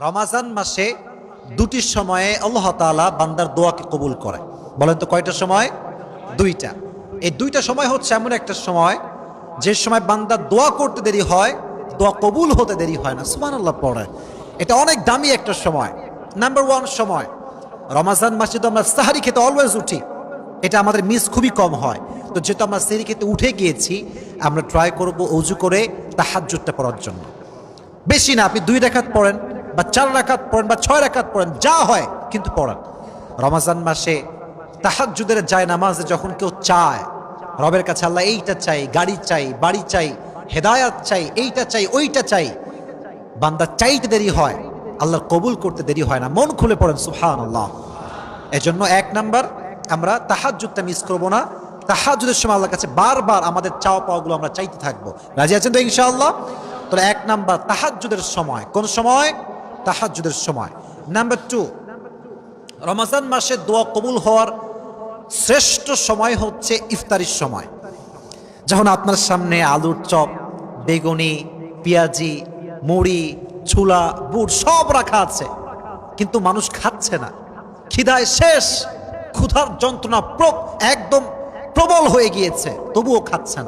রমাজান মাসে দুটি সময়ে আল্লাহ তাআলা বান্দার দোয়াকে কবুল করে। বলেন তো কয়টা সময়? দুইটা। এই দুইটা সময় হচ্ছে এমন একটা সময়, যে সময় বান্দার দোয়া করতে দেরি হয়, দোয়া কবুল হতে দেরি হয় না। সুমান আল্লাহ পড়ে। এটা অনেক দামি একটা সময়। নাম্বার ওয়ান সময়। রমাজান মাসে তো আমরা সাহারি খেতে অলওয়েজ উঠি। এটা আমাদের মিস খুবই কম হয়। তো যেহেতু আমরা সেরি খেতে উঠে গিয়েছি, আমরা ট্রাই করব অজু করে তা তাহাজ্জুদটা পড়ার জন্য। বেশি না, আপনি দুই রাকাত পড়েন। বা চার রাকাত পড়েন বা ছয় রাকাত পড়েন, যা হয় কিন্তু পড়েন। রমাজান মাসে তাহাজ্জুদের যায় নামাজে যখন কেউ চায়, রবের কাছে আল্লাহ এইটা চাই, গাড়ি চাই, বাড়ি চাই, হেদায়াত চাই, এইটা চাই, ওইটা চাই। বান্দা চাইতে দেরি হয় আল্লাহর কবুল করতে দেরি হয় না, মন খুলে পড়েন সুহান আল্লাহ এজন্য এক নাম্বার, আমরা তাহাজ্জুদটা মিস করব না। তাহাজ্জুদের সময় আল্লাহর কাছে বারবার আমাদের চাওয়া পাওয়াগুলো আমরা চাইতে থাকব। রাজি আছেন তো ইনশাআল্লাহ? তাহলে এক নাম্বার, তাহাজ্জুদের সময়, কোন সময়? তাহাজ্জুদের সময়। নাম্বার টু রমাজান মাসে দোয়া কবুল হওয়ার শ্রেষ্ঠ সময় হচ্ছে ইফতারির সময়। যখন আপনার সামনে আলুর চপ, বেগুনি, পেঁয়াজি, মুড়ি, ছোলা, বুট সব রাখা আছে, কিন্তু মানুষ খাচ্ছে না। খিদায় শেষ, ক্ষুধার যন্ত্রণা একদম প্রবল হয়ে গিয়েছে, তবুও খাচ্ছে না।